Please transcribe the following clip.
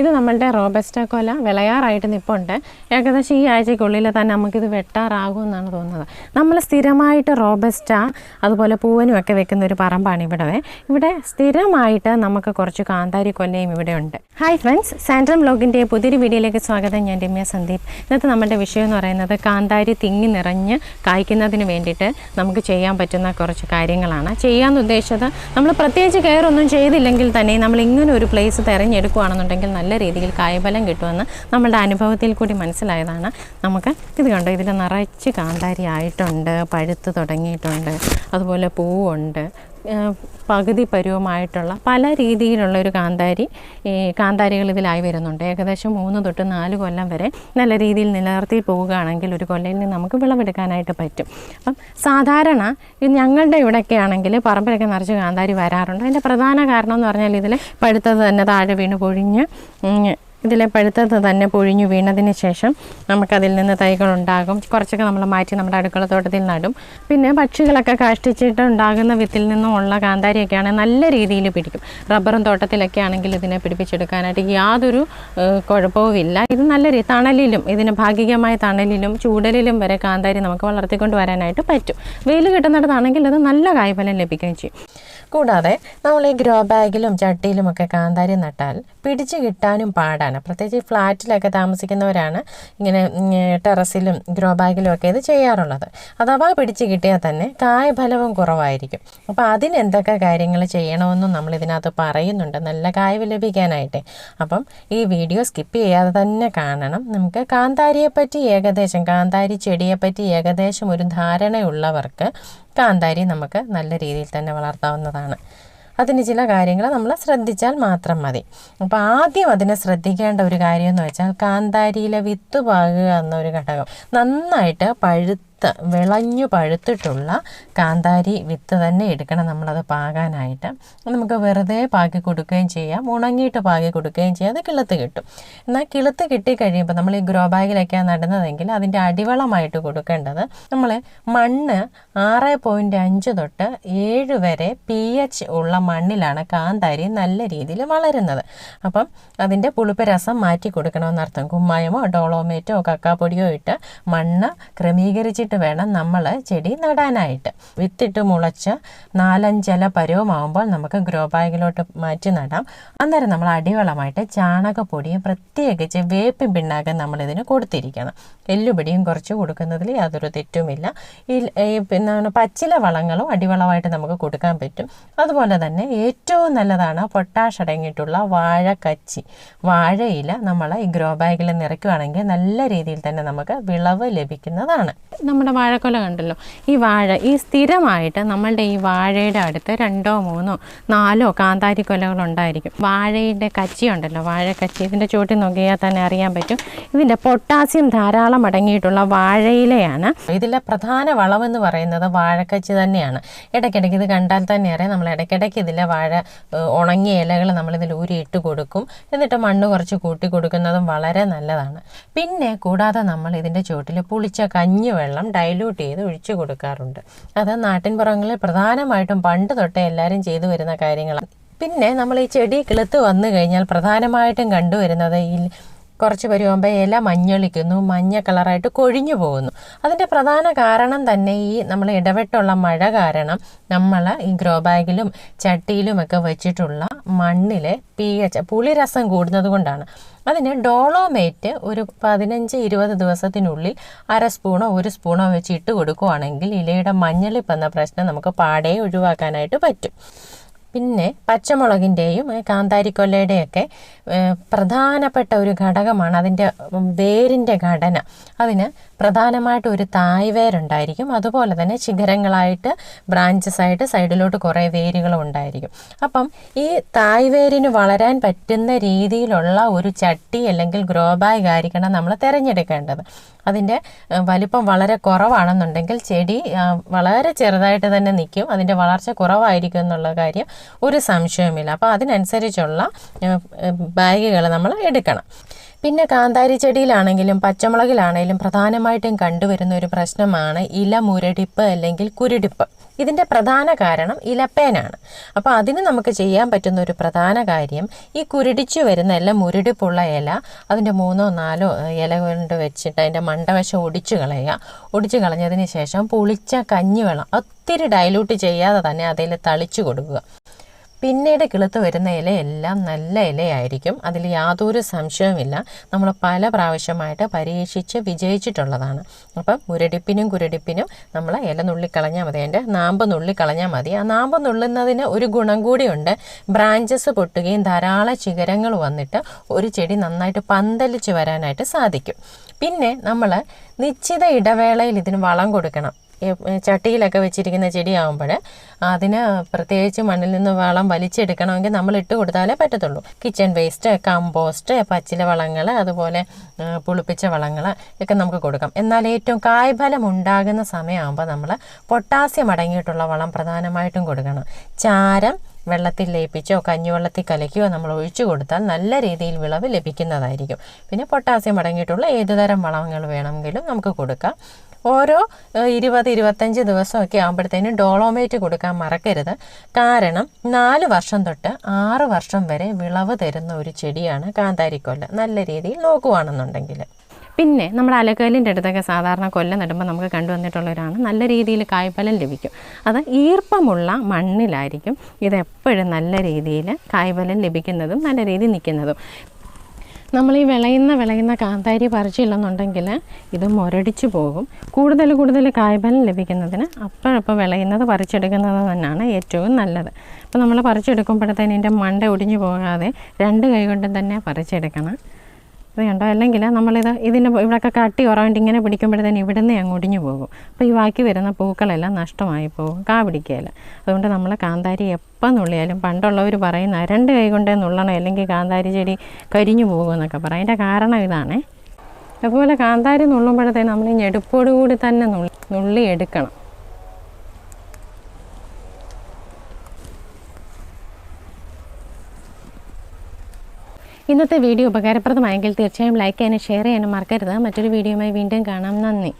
ഇത് നമ്മളുടെ റോബസ്റ്റ കൊല വിളയാറായിട്ട് നിൽപ്പുണ്ട് ഏകദേശം ഈ ആഴ്ചയ്ക്കുള്ളിൽ തന്നെ നമുക്കിത് വെട്ടാറാകുമെന്നാണ് തോന്നുന്നത്. നമ്മൾ സ്ഥിരമായിട്ട് റോബസ്റ്റ അതുപോലെ പൂവനും ഒക്കെ വെക്കുന്ന ഒരു പറമ്പാണ് ഇവിടെ. ഇവിടെ സ്ഥിരമായിട്ട് നമുക്ക് കുറച്ച് കാന്താരി കൊല്ലയും ഇവിടെ ഉണ്ട്. ഹായ് ഫ്രണ്ട്സ് സാൻഡ്രം ബ്ലോഗിന്റെ പുതിയൊരു വീഡിയോയിലേക്ക് സ്വാഗതം. ഞാൻ രമ്യ സന്ദീപ്. ഇന്നത്തെ നമ്മുടെ വിഷയം എന്ന് പറയുന്നത് കാന്താരി തിങ്ങി നിറഞ്ഞ് കായ്ക്കുന്നതിന് വേണ്ടിയിട്ട് നമുക്ക് ചെയ്യാൻ പറ്റുന്ന കുറച്ച് കാര്യങ്ങളാണ്. ചെയ്യാമെന്ന് ഉദ്ദേശിച്ചത് നമ്മൾ പ്രത്യേകിച്ച് കെയർ ഒന്നും ചെയ്തില്ലെങ്കിൽ തന്നെ നമ്മൾ ഇങ്ങനെ ഒരു പ്ലേസ് തിരഞ്ഞെടുക്കുകയാണെന്നുണ്ടെങ്കിൽ നല്ല രീതിയിൽ കായ്ഫലം കിട്ടുമെന്ന് നമ്മളുടെ അനുഭവത്തിൽ കൂടി മനസ്സിലായതാണ്. നമുക്ക് ഇത് കണ്ടോ? ഇതിൽ നിറച്ച് കാന്താരി ആയിട്ടുണ്ട് പഴുത്ത് തുടങ്ങിയിട്ടുണ്ട് അതുപോലെ പൂവുണ്ട്. പകുതി പരുവമായിട്ടുള്ള പല രീതിയിലുള്ള ഒരു കാന്താരി ഈ കാന്താരികൾ ഇതിലായി വരുന്നുണ്ട്. ഏകദേശം മൂന്ന് തൊട്ട് നാല് കൊല്ലം വരെ നല്ല രീതിയിൽ നിലനിർത്തി പോവുകയാണെങ്കിൽ ഒരു കൊല്ലയിൽ നിന്ന് നമുക്ക് വിളവെടുക്കാനായിട്ട് പറ്റും. അപ്പം സാധാരണ ഞങ്ങളുടെ ഇവിടെയൊക്കെ ആണെങ്കിൽ പറമ്പിലൊക്കെ നിറച്ച് കാന്താരി വരാറുണ്ട്. അതിന്റെ പ്രധാന കാരണം എന്ന് പറഞ്ഞാൽ ഇതിൽ പഴുത്തത് തന്നെ താഴെ വീണ് പൊഴിഞ്ഞ് ഇതിലെ പഴുത്തത് തന്നെ പൊഴിഞ്ഞു വീണതിന് ശേഷം നമുക്കതിൽ നിന്ന് തൈകളുണ്ടാകും കുറച്ചൊക്കെ നമ്മൾ മാറ്റി നമ്മുടെ അടുക്കള തോട്ടത്തിൽ നടും. പിന്നെ പക്ഷികളൊക്കെ കാഷ്ടിച്ചിട്ട് ഉണ്ടാകുന്ന വിത്തിൽ നിന്നും ഉള്ള കാന്താരിയൊക്കെയാണ് നല്ല രീതിയിൽ പിടിക്കും. റബ്ബറും തോട്ടത്തിലൊക്കെ ആണെങ്കിൽ ഇതിനെ പിടിപ്പിച്ചെടുക്കാനായിട്ട് യാതൊരു കുഴപ്പവുമില്ല. ഇത് നല്ല രീതി തണലിലും ഇതിന് ഭാഗികമായ തണലിലും ചൂടലിലും വരെ കാന്താരി നമുക്ക് വളർത്തിക്കൊണ്ട് വരാനായിട്ട് പറ്റും. വെയിൽ കിട്ടുന്നിടത്താണെങ്കിൽ അത് നല്ല കായ്ഫലം ലഭിക്കുകയും ചെയ്യും. കൂടാതെ നമ്മൾ ഈ ഗ്രോ ബാഗിലും ചട്ടിയിലും ഒക്കെ കാന്താരി നട്ടാൽ പിടിച്ചു കിട്ടാനും പാടാണ്. പ്രത്യേകിച്ച് ഈ ഫ്ലാറ്റിലൊക്കെ താമസിക്കുന്നവരാണ് ഇങ്ങനെ ടെറസിലും ഗ്രോ ബാഗിലും ഒക്കെ ഇത് ചെയ്യാറുള്ളത്. അഥവാ പിടിച്ചു കിട്ടിയാൽ തന്നെ കായ്ഫലവും കുറവായിരിക്കും. അപ്പോൾ അതിനെന്തൊക്കെ കാര്യങ്ങൾ ചെയ്യണമെന്നും നമ്മൾ ഇതിനകത്ത് പറയുന്നുണ്ട്. നല്ല കായ ലഭിക്കാനായിട്ട് അപ്പം ഈ വീഡിയോ സ്കിപ്പ് ചെയ്യാതെ തന്നെ കാണണം. നമുക്ക് കാന്താരിയെപ്പറ്റി ഏകദേശം കാന്താരി ചെടിയെപ്പറ്റി ഏകദേശം ഒരു ധാരണയുള്ളവർക്ക് കാന്താരി നമുക്ക് നല്ല രീതിയിൽ തന്നെ വളർത്താവുന്നതാണ്. അതിന് ചില കാര്യങ്ങൾ നമ്മൾ ശ്രദ്ധിച്ചാൽ മാത്രം മതി. അപ്പോൾ ആദ്യം അതിനെ ശ്രദ്ധിക്കേണ്ട ഒരു കാര്യം എന്ന് വെച്ചാൽ കാന്താരിയിലെ വിത്ത് പാകുക എന്നൊരു ഘടകം. നന്നായിട്ട് പഴുത്ത വിളഞ്ഞു പഴുത്തിട്ടുള്ള കാന്താരി വിത്ത് തന്നെ എടുക്കണം നമ്മളത് പാകാനായിട്ട്. നമുക്ക് വെറുതെ പാകി കൊടുക്കുകയും ചെയ്യാം. ഉണങ്ങിയിട്ട് പാകി കൊടുക്കുകയും ചെയ്യാം. അത് കിളുത്ത് കിട്ടും. എന്നാൽ കിളുത്ത് കിട്ടിക്കഴിയുമ്പോൾ നമ്മൾ ഈ ഗ്രോ ബാഗിലൊക്കെയാണ് നടുന്നതെങ്കിൽ അതിന്റെ അടിവളമായിട്ട് കൊടുക്കേണ്ടത് നമ്മൾ മണ്ണ് ആറ് പോയിന്റ് അഞ്ച് തൊട്ട് ഏഴ് വരെ പി എച്ച് ഉള്ള മണ്ണിലാണ് കാന്താരി നല്ല രീതിയിൽ വളരുന്നത്. അപ്പം അതിന്റെ പുളിപ്പ് രസം മാറ്റി കൊടുക്കണമെന്നർത്ഥം കുമ്മായമോ ഡോളോമേറ്റോ കക്കാപ്പൊടിയോ ഇട്ട് മണ്ണ് ക്രമീകരിച്ചിട്ട് വേണം നമ്മൾ ചെടി നടാനായിട്ട്. വിത്തിട്ട് മുളച്ച് നാലഞ്ചല പരുവമാകുമ്പോൾ നമുക്ക് ഗ്രോ ബാഗിലോട്ട് മാറ്റി നടാം. അന്നേരം നമ്മൾ അടിവളമായിട്ട് ചാണകപ്പൊടിയും പ്രത്യേകിച്ച് വേപ്പിൻ പിണ്ണാക്കും നമ്മളിതിന് കൊടുത്തിരിക്കണം. എല്ലുപൊടിയും കുറച്ച് കൊടുക്കുന്നതിൽ യാതൊരു തെറ്റുമില്ല. ഈ പിന്നെ പച്ചില വളങ്ങളും അടിവളമായിട്ട് നമുക്ക് കൊടുക്കാൻ പറ്റും. അതുപോലെ തന്നെ ഏറ്റവും നല്ലതാണ് പൊട്ടാഷ് അടങ്ങിയിട്ടുള്ള വാഴക്കച്ചി. വാഴയില നമ്മൾ ഈ ഗ്രോ ബാഗിൽ നിറയ്ക്കുകയാണെങ്കിൽ നല്ല രീതിയിൽ തന്നെ നമുക്ക് വിളവ് ലഭിക്കുന്നതാണ്. നമ്മുടെ വാഴക്കൊല കണ്ടല്ലോ. ഈ വാഴ ഈ സ്ഥിരമായിട്ട് നമ്മളുടെ ഈ വാഴയുടെ അടുത്ത് രണ്ടോ മൂന്നോ നാലോ കാന്താരി കൊലകൾ ഉണ്ടായിരിക്കും വാഴയുടെ കച്ചി ഉണ്ടല്ലോ. വാഴക്കച്ചി. ഇതിന്റെ ചുവട്ടിൽ നോക്കിയാൽ തന്നെ അറിയാൻ പറ്റും. ഇതിന്റെ പൊട്ടാസ്യം ധാരാളം അടങ്ങിയിട്ടുള്ള വാഴയിലയാണ്. ഇതിലെ പ്രധാന വളമെന്ന് പറയുന്നത് വാഴക്കച്ചി തന്നെയാണ്. ഇടയ്ക്കിടയ്ക്ക് ഇത് കണ്ടാൽ തന്നെ അറിയാം. നമ്മൾ ഇടയ്ക്കിടയ്ക്ക് ഇതിലെ വാഴ ഉണങ്ങിയ ഇലകൾ നമ്മളിതിൽ ഊരിയിട്ട് കൊടുക്കും. എന്നിട്ട് മണ്ണ് കുറച്ച് കൂട്ടി കൊടുക്കുന്നതും വളരെ നല്ലതാണ്. പിന്നെ കൂടാതെ നമ്മൾ ഇതിന്റെ ചുവട്ടിൽ പുളിച്ച കഞ്ഞിവെള്ളം ഡൈല്യൂട്ട് ചെയ്ത് ഒഴിച്ചു കൊടുക്കാറുണ്ട്. അത് നാട്ടിൻപുറങ്ങളിൽ പ്രധാനമായിട്ടും പണ്ട് തൊട്ടേ എല്ലാവരും ചെയ്തു വരുന്ന കാര്യങ്ങളാണ്. പിന്നെ നമ്മൾ ഈ ചെടി കിളുത്ത് വന്നു കഴിഞ്ഞാൽ പ്രധാനമായിട്ടും കണ്ടുവരുന്നത് ഈ കുറച്ച് വരുമ്പോൾ ഇല മഞ്ഞളിക്കുന്നു മഞ്ഞ കളറായിട്ട് കൊഴിഞ്ഞു പോകുന്നു. അതിന്റെ പ്രധാന കാരണം തന്നെ ഈ നമ്മൾ ഇടവിട്ടുള്ള മഴ കാരണം നമ്മൾ ഈ ഗ്രോ ബാഗിലും ചട്ടിയിലുമൊക്കെ വെച്ചിട്ടുള്ള മണ്ണിലെ പി എച്ച് പുളിരസം കൂടുന്നത് കൊണ്ടാണ്. അതിന് ഡോളോമേറ്റ് ഒരു പതിനഞ്ച് ഇരുപത് ദിവസത്തിനുള്ളിൽ അര സ്പൂണോ ഒരു സ്പൂണോ വെച്ച് ഇട്ട് കൊടുക്കുവാണെങ്കിൽ ഇലയുടെ മഞ്ഞളിപ്പ് എന്ന പ്രശ്നം നമുക്ക് പാടേ ഒഴിവാക്കാനായിട്ട് പറ്റും. പിന്നെ പച്ചമുളകിന്റെയും കാന്താരിക്കൊല്ലയുടെയൊക്കെ പ്രധാനപ്പെട്ട ഒരു ഘടകമാണ് അതിന്റെ വേരിന്റെ ഘടന. അതിന് പ്രധാനമായിട്ട് ഒരു തായ്വേരുണ്ടായിരിക്കും അതുപോലെ തന്നെ ശിഖരങ്ങളായിട്ട് ബ്രാഞ്ചസ് ആയിട്ട് സൈഡിലോട്ട് കുറേ വേരുകളും ഉണ്ടായിരിക്കും. അപ്പം ഈ തായ് വേരിന് വളരാൻ പറ്റുന്ന രീതിയിലുള്ള ഒരു ചട്ടി അല്ലെങ്കിൽ ഗ്രോ ബാഗ് ആയിരിക്കണം നമ്മൾ തിരഞ്ഞെടുക്കേണ്ടത്. അതിന്റെ വലിപ്പം വളരെ കുറവാണെന്നുണ്ടെങ്കിൽ ചെടി വളരെ ചെറുതായിട്ട് തന്നെ നിൽക്കും. അതിന്റെ വളർച്ച കുറവായിരിക്കും എന്നുള്ള കാര്യം ഒരു സംശയവുമില്ല. അപ്പോൾ അതിനനുസരിച്ചുള്ള ബാഗുകൾ നമ്മൾ എടുക്കണം. പിന്നെ കാന്താരി ചെടിയിലാണെങ്കിലും പച്ചമുളകിലാണെങ്കിലും പ്രധാനമായിട്ടും കണ്ടുവരുന്ന ഒരു പ്രശ്നമാണ് ഇല മുരടിപ്പ് അല്ലെങ്കിൽ കുരുടിപ്പ്. ഇതിന്റെ പ്രധാന കാരണം ഇലപ്പേനാണ്. അപ്പോൾ അതിന് നമുക്ക് ചെയ്യാൻ പറ്റുന്ന ഒരു പ്രധാന കാര്യം ഈ കുരുടിച്ചു വരുന്ന ഇല മുരടിപ്പുള്ള ഇല അതിന്റെ മൂന്നോ നാലോ ഇല കൊണ്ട് വെച്ചിട്ട് അതിന്റെ മണ്ടവശം ഒടിച്ചു കളയുക. ഒടിച്ചു കളഞ്ഞതിന് ശേഷം പുളിച്ച കഞ്ഞിവെള്ളം ഒത്തിരി ഡൈലൂട്ട് ചെയ്യാതെ തന്നെ അതിൽ തളിച്ചു കൊടുക്കുക. പിന്നീട് കിളുത്ത് വരുന്ന ഇലയെല്ലാം നല്ല ഇലയായിരിക്കും. അതിൽ യാതൊരു സംശയവുമില്ല. നമ്മൾ പല പ്രാവശ്യമായിട്ട് പരീക്ഷിച്ച് വിജയിച്ചിട്ടുള്ളതാണ്. അപ്പം മുരടിപ്പിനും കുരടിപ്പിനും നമ്മൾ ഇല നുള്ളിക്കളഞ്ഞാൽ മതി. അതിന്റെ നാമ്പ് നുള്ളിക്കളഞ്ഞാൽ മതി. ആ നാമ്പ് നുള്ളുന്നതിന് ഒരു ഗുണം കൂടിയുണ്ട്. ബ്രാഞ്ചസ് പൊട്ടുകയും ധാരാളം ശിഖരങ്ങൾ വന്നിട്ട് ഒരു ചെടി നന്നായിട്ട് പന്തലിച്ച് വരാനായിട്ട് സാധിക്കും. പിന്നെ നമ്മൾ നിശ്ചിത ഇടവേളയിൽ ഇതിന് വളം കൊടുക്കണം. ചട്ടിയിലൊക്കെ വെച്ചിരിക്കുന്ന ചെടിയാകുമ്പോൾ അതിന് പ്രത്യേകിച്ച് മണ്ണിൽ നിന്ന് വളം വലിച്ചെടുക്കണമെങ്കിൽ നമ്മൾ ഇട്ട് കൊടുത്താലേ പറ്റത്തുള്ളൂ. കിച്ചൺ വേസ്റ്റ് കമ്പോസ്റ്റ് പച്ചില വളങ്ങൾ അതുപോലെ പുളിപ്പിച്ച വളങ്ങൾ ഒക്കെ നമുക്ക് കൊടുക്കാം. എന്നാൽ ഏറ്റവും കായ്ഫലം ഉണ്ടാകുന്ന സമയമാകുമ്പോൾ നമ്മൾ പൊട്ടാസ്യം അടങ്ങിയിട്ടുള്ള വളം പ്രധാനമായിട്ടും കൊടുക്കണം. ചാരം വെള്ളത്തിൽ ലയിപ്പിച്ചോ കഞ്ഞിവെള്ളത്തിൽ കലക്കിയോ നമ്മൾ ഒഴിച്ചു കൊടുത്താൽ നല്ല രീതിയിൽ വിളവ് ലഭിക്കുന്നതായിരിക്കും. പിന്നെ പൊട്ടാസ്യം അടങ്ങിയിട്ടുള്ള ഏതുതരം വളങ്ങൾ വേണമെങ്കിലും നമുക്ക് കൊടുക്കാം. ഓരോ ഇരുപത് ഇരുപത്തഞ്ച് ദിവസമൊക്കെ ആകുമ്പോഴത്തേനും ഡോളോമേറ്റ് കൊടുക്കാൻ മറക്കരുത്. കാരണം നാല് വർഷം തൊട്ട് ആറ് വർഷം വരെ വിളവ് തരുന്ന ഒരു ചെടിയാണ് കാന്താരിക്കൊല്ല നല്ല രീതിയിൽ നോക്കുവാണെന്നുണ്ടെങ്കിൽ. പിന്നെ നമ്മുടെ അലക്കലിന്റെ അടുത്തൊക്കെ സാധാരണ കൊല്ലം നടുമ്പോൾ നമുക്ക് കണ്ടുവന്നിട്ടുള്ളവരാണ്. നല്ല രീതിയിൽ കായ്ഫലം ലഭിക്കും. അത് ഈർപ്പമുള്ള മണ്ണിലായിരിക്കും ഇതെപ്പോഴും നല്ല രീതിയിൽ കായ്ഫലം ലഭിക്കുന്നതും നല്ല രീതിയിൽ നിൽക്കുന്നതും. നമ്മൾ ഈ വിളയുന്ന വിളയുന്ന കാന്താരി പറിച്ചില്ലെന്നുണ്ടെങ്കിൽ ഇത് മുരടിച്ചു പോകും. കൂടുതൽ കൂടുതൽ കായ്ഫലം ലഭിക്കുന്നതിന് അപ്പോഴപ്പോൾ വിളയുന്നത് പറിച്ചെടുക്കുന്നത് തന്നെയാണ് ഏറ്റവും നല്ലത്. അപ്പോൾ നമ്മൾ പറിച്ചെടുക്കുമ്പോഴത്തേന് ഇതിന്റെ മണ്ട ഒടിഞ്ഞു പോകാതെ രണ്ട് കൈ കൊണ്ടും തന്നെ പറിച്ചെടുക്കണം. ഇത് അല്ലെങ്കിൽ നമ്മളിത് ഇതിന്റെ ഇവിടെയൊക്കെ കട്ടി ഉറവിട്ട് ഇങ്ങനെ പിടിക്കുമ്പോഴത്തേന് ഇവിടുന്ന് അങ്ങ് ഒടിഞ്ഞു പോകും. അപ്പോൾ ഈ ബാക്കി വരുന്ന പൂക്കളെല്ലാം നഷ്ടമായി പോകും. കാ പിടിക്കുകയില്ല അതുകൊണ്ട് നമ്മൾ കാന്താരി എപ്പം നുള്ളിയാലും പണ്ടുള്ളവർ പറയുന്ന രണ്ട് കൈ കൊണ്ടേ നുള്ളണം അല്ലെങ്കിൽ കാന്താരി ചെടി കരിഞ്ഞു പോകും എന്നൊക്കെ പറയും. അതിന്റെ കാരണം ഇതാണേ. അതുപോലെ കാന്താരി നുള്ളുമ്പോഴത്തേന് നമ്മൾ ഞെടുപ്പോടുകൂടി തന്നെ നുള്ളി നുള്ളി എടുക്കണം ഇന്നത്തെ വീഡിയോ ഉപകാരപ്രദമായെങ്കിൽ തീർച്ചയായും ലൈക്ക് ചെയ്യാനും ഷെയർ ചെയ്യാനും മറക്കരുത്. മറ്റൊരു വീഡിയോയുമായി വീണ്ടും കാണാം. നന്ദി.